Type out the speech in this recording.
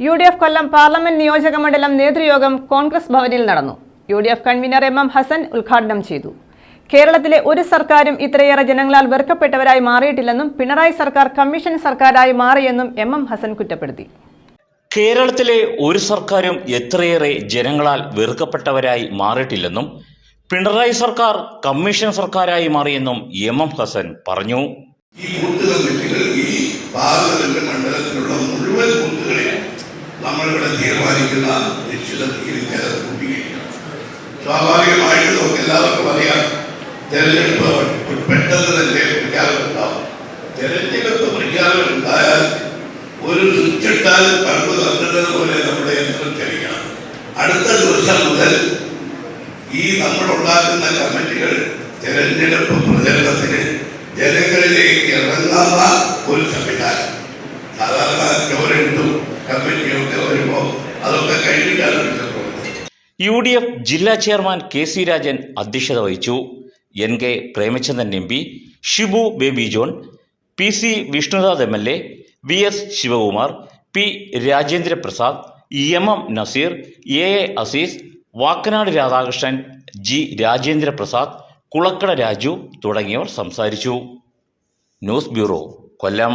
U D F Kollam parliament നിയോജക മണ്ഡലം നേതൃയോഗം കോൺഗ്രസ് ഭവനിൽ നടന്നു. U D F convener M M Hasan ഉദ്ഘാടനം ചെയ്തു. കേരളത്തിലെ ഒരു സർക്കാരും ഇത്രയേറെ ജനങ്ങളാൽ വെറുക്കപ്പെട്ടവരായി മാറിയിട്ടില്ലെന്നും പിണറായി സർക്കാർ കമ്മീഷൻ സർക്കാരായി മാറിയെന്നും എം എം ഹസൻ കുറ്റപ്പെടുത്തി. കേരളത്തിലെ ഒരു സർക്കാരും എത്രയേറെ ജനങ്ങളാൽ വെറുക്കപ്പെട്ടവരായി മാറിയിട്ടില്ലെന്നും പിണറായി സർക്കാർ കമ്മീഷൻ സർക്കാരായി മാറിയെന്നും എം എം ഹസൻ പറഞ്ഞു. ഈ ബൂത്ത് കമ്മിറ്റികൾ ഈ പാർലമെന്റ് മണ്ഡലത്തിലുള്ള മുഴുവൻ ബൂത്തുകളെ നമ്മളിവിടെ തീരുമാനിക്കുന്ന നിശ്ചിത തീരുമാനം സ്വാഭാവികമായിട്ട് നമുക്ക് എല്ലാവർക്കും അറിയാം തെരഞ്ഞെടുപ്പ് പെട്ടെന്ന് തന്നെ പ്രഖ്യാപനം ഉണ്ടാവും തെരഞ്ഞെടുപ്പ് പ്രഖ്യാപനം ഉണ്ടായാൽ ഒരു സ്വിച്ചിട്ടാൽ പണ്ട് തന്നിട്ടത് പോലെ നമ്മുടെ യന്ത്രം ചലിക്കണം. അടുത്ത ദിവസം മുതൽ ഈ നമ്മൾ ഉണ്ടാക്കുന്ന കമ്മിറ്റികൾ തെരഞ്ഞെടുപ്പ് പ്രചരണത്തിന് ജനങ്ങളിലേക്ക് ഇറങ്ങുന്ന ഒരു സംവിധാനം. സാധാരണ ഗവൺമെന്റും യു ഡി എഫ് ജില്ലാ ചെയർമാൻ കെ സി രാജൻ അധ്യക്ഷത വഹിച്ചു. N K Premachandran M P Shibu Baby John P C Vishnunath M L A V S Sivakumar P Rajendra Prasad M M Naseer A A Azeez Vakkanad Radhakrishnan G Rajendra Prasad Kulakkada Raju തുടങ്ങിയവർ സംസാരിച്ചു. News bureau Kollam.